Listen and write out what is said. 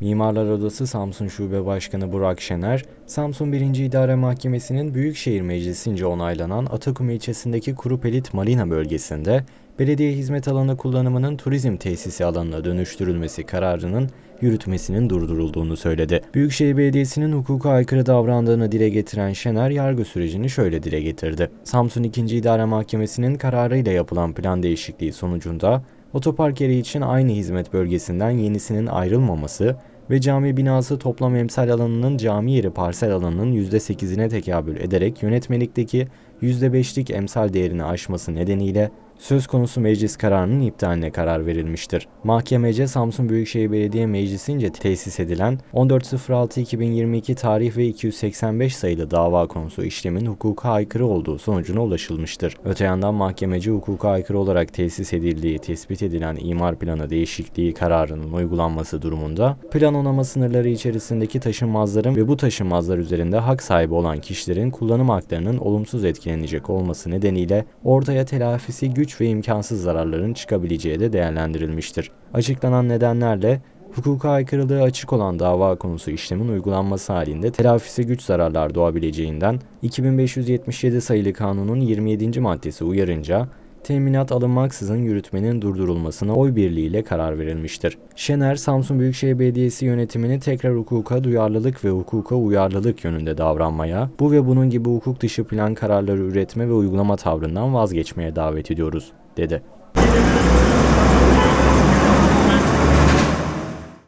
Mimarlar Odası Samsun Şube Başkanı Burak Şener, Samsun 1. İdare Mahkemesi'nin Büyükşehir Meclisi'nce onaylanan Atakum ilçesindeki Kurupelit Marina bölgesinde belediye hizmet alanı kullanımının turizm tesisi alanına dönüştürülmesi kararının yürütmesinin durdurulduğunu söyledi. Büyükşehir Belediyesi'nin hukuka aykırı davrandığını dile getiren Şener yargı sürecini şöyle dile getirdi. Samsun 2. İdare Mahkemesi'nin kararıyla yapılan plan değişikliği sonucunda otopark yeri için aynı hizmet bölgesinden yenisinin ayrılmaması ve cami binası toplam emsal alanının cami yeri parsel alanının %8'ine tekabül ederek yönetmelikteki %5'lik emsal değerini aşması nedeniyle söz konusu meclis kararının iptaline karar verilmiştir. Mahkemece Samsun Büyükşehir Belediye Meclisi'nce tesis edilen 14.06.2022 tarih ve 285 sayılı dava konusu işlemin hukuka aykırı olduğu sonucuna ulaşılmıştır. Öte yandan mahkemeci hukuka aykırı olarak tesis edildiği tespit edilen imar planı değişikliği kararının uygulanması durumunda plan onama sınırları içerisindeki taşınmazların ve bu taşınmazlar üzerinde hak sahibi olan kişilerin kullanım haklarının olumsuz etkilenecek olması nedeniyle ortaya telafisi güç ve imkansız zararların çıkabileceği de değerlendirilmiştir. Açıklanan nedenlerle hukuka aykırılığı açık olan dava konusu işlemin uygulanması halinde telafisi güç zararlar doğabileceğinden 2577 sayılı kanunun 27. maddesi uyarınca teminat alınmaksızın yürütmenin durdurulmasına oy birliğiyle karar verilmiştir. Şener, Samsun Büyükşehir Belediyesi yönetimini tekrar hukuka duyarlılık ve hukuka uyarlılık yönünde davranmaya, bu ve bunun gibi hukuk dışı plan kararları üretme ve uygulama tavrından vazgeçmeye davet ediyoruz, dedi.